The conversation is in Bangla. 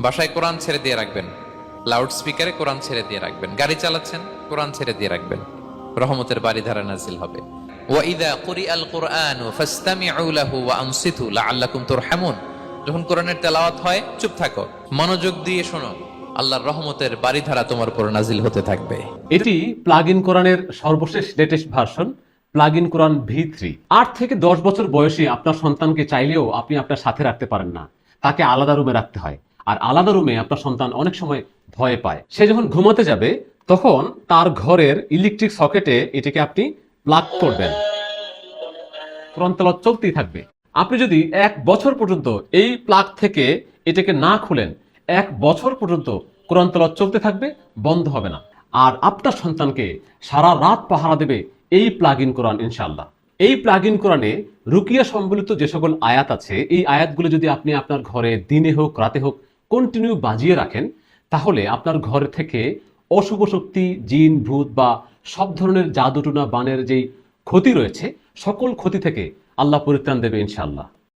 বাসায় কোরআন ছেড়ে দিয়ে রাখবেন। লাউড স্পিকারে কোরআন ছেড়ে দিয়ে রাখবেন। গাড়ি চালাচ্ছেন, কোরআন ছেড়ে দিয়ে রাখবেন। রহমতের বাড়ি ধারা নাজিল হবে। ওয়াইদা কুরিআল কুরআন ফাসতামিউ লাহু ওয়া আনসিতু লাআল্লাকুম তুরহামুন। যখন কোরআনের তেলাওয়াত হয়, চুপ থাকো। মনোযোগ দিয়ে শোনো। আল্লাহর রহমতের বাড়িধারা তোমার উপর নাজিল হতে থাকবে। এটি প্লাগ ইন কোরআনের সর্বশেষ latest version plug in Quran V three. আট থেকে দশ বছর বয়সী আপনার সন্তানকে চাইলেও আপনি আপনার সাথে রাখতে পারেন না। তাকে আলাদা রুমে রাখতে হয়। আর আলাদা রুমে আপনার সন্তান অনেক সময় ভয় পায়। সে যখন ঘুমাতে যাবে, তখন তার ঘরের ইলেকট্রিক সকেটে এটাকে আপনি প্লাগ করবেন। কোরআন চলতেই থাকবে। আপনি যদি এক বছর পর্যন্ত এই প্লাগ থেকে এটাকে না খুলেন, এক বছর পর্যন্ত কোরআন তেলাওয়াত চলতে থাকবে, বন্ধ হবে না। আর আপনার সন্তানকে সারা রাত পাহারা দেবে এই প্লাগ ইন কোরআন ইনশাল্লাহ এই প্লাগ ইন কোরআনে রুকিয়া সম্বলিত যে সকল আয়াত আছে, এই আয়াতগুলো যদি আপনি আপনার ঘরে দিনে হোক, রাতে হোক কন্টিনিউ বাজিয়ে রাখেন, তাহলে আপনার ঘর থেকে অশুভ শক্তি, জিন, ভূত বা সব ধরনের জাদুটুনা বানের যেই ক্ষতি রয়েছে, সকল ক্ষতি থেকে আল্লাহ পরিত্রাণ দেবে ইনশাআল্লাহ।